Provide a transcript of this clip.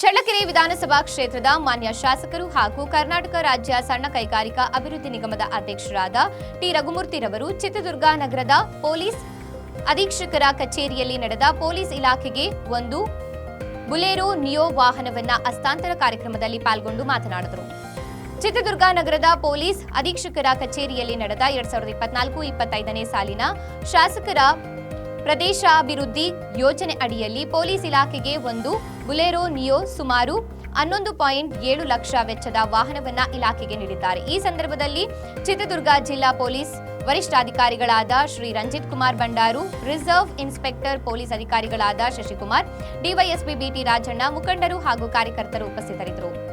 ಕ್ಷೇತ್ರದ ಮಾನ್ಯ ಶಾಸಕರು ಹಾಗೂ ಕರ್ನಾಟಕ ರಾಜ್ಯ ಸಣ್ಣ ಕೈಗಾರಿಕಾ ಅಭಿವೃದ್ಧಿ ನಿಗಮದ ಅಧ್ಯಕ್ಷರಾದ ಟಿ. ರಘುಮೂರ್ತಿರವರು ಚಿತ್ರದುರ್ಗ ನಗರದ ಪೊಲೀಸ್ ಅಧೀಕ್ಷಕರ ಕಚೇರಿಯಲ್ಲಿ ನಡೆದ ಪೊಲೀಸ್ ಇಲಾಖೆಗೆ ಒಂದು ಬುಲೆರೋ ನಿಯೋ ವಾಹನವನ್ನ ಹಸ್ತಾಂತರ ಕಾರ್ಯಕ್ರಮದಲ್ಲಿ ಪಾಲ್ಗೊಂಡು ಮಾತನಾಡಿದರು. ಚಿತ್ರದುರ್ಗ ನಗರದ ಪೊಲೀಸ್ ಅಧೀಕ್ಷಕರ ಕಚೇರಿಯಲ್ಲಿ ನಡೆದ ಎರಡ್ ಸಾವಿರದ ಇಪ್ಪತ್ನಾಲ್ಕು ಇಪ್ಪತ್ತೈದನೇ ಸಾಲಿನ ಶಾಸಕರ ಪ್ರದೇಶಾಭಿವೃದ್ಧಿ ಯೋಜನೆ ಅಡಿಯಲ್ಲಿ ಪೊಲೀಸ್ ಇಲಾಖೆಗೆ ಒಂದು ಬುಲೆರೋ ನಿಯೋ ಸುಮಾರು ಹನ್ನೊಂದು ಪಾಯಿಂಟ್ ಏಳು ಲಕ್ಷ ವೆಚ್ಚದ ವಾಹನವನ್ನ ಇಲಾಖೆಗೆ ನೀಡಿದ್ದಾರೆ. ಈ ಸಂದರ್ಭದಲ್ಲಿ ಚಿತ್ರದುರ್ಗ ಜಿಲ್ಲಾ police ವರಿಷ್ಠಾಧಿಕಾರಿಗಳಾದ Shri Ranjith Kumar Bandaru reserve inspector police ಅಧಿಕಾರಿಗಳಾದ Shashikumar, D Y S P BT Rajanna, ಮುಖಂಡರು ಹಾಗೂ ಕಾರ್ಯಕರ್ತರು ಉಪಸ್ಥಿತರಿದ್ದರು.